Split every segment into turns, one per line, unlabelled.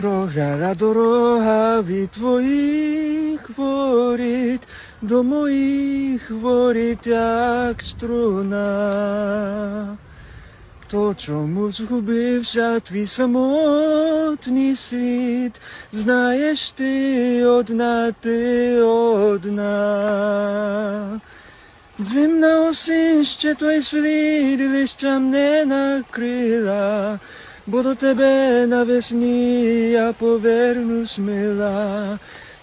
Прогляда дорога від твоїх воріт до моїх воріт, як струна. То чому згубився твій самотній світ, знаєш ти одна, ти одна. Зимна осінь ще той слід листям не накрила, бо до тебе навесні я повернусь мила.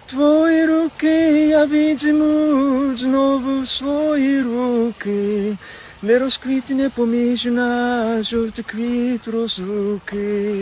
Твої руки я візьму знову в свої руки, не розквітне поміж нас жовтий квіт розлуки.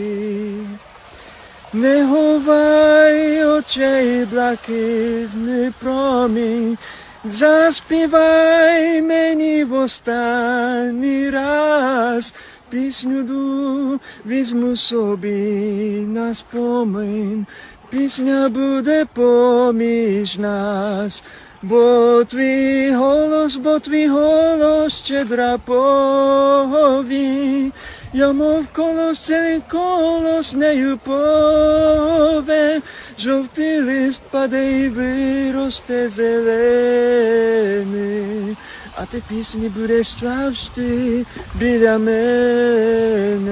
Не ховай очей блакитний промінь, заспівай мені в останній раз. Пісню ду візьму собі на спомин, пісня буде поміж нас. Бо твій голос, бо твій голос щедра повінь, я мов колос, цілий колос нею повен, жовтий лист паде і виросте зелений, а ти пісні будеш завжди біля мене.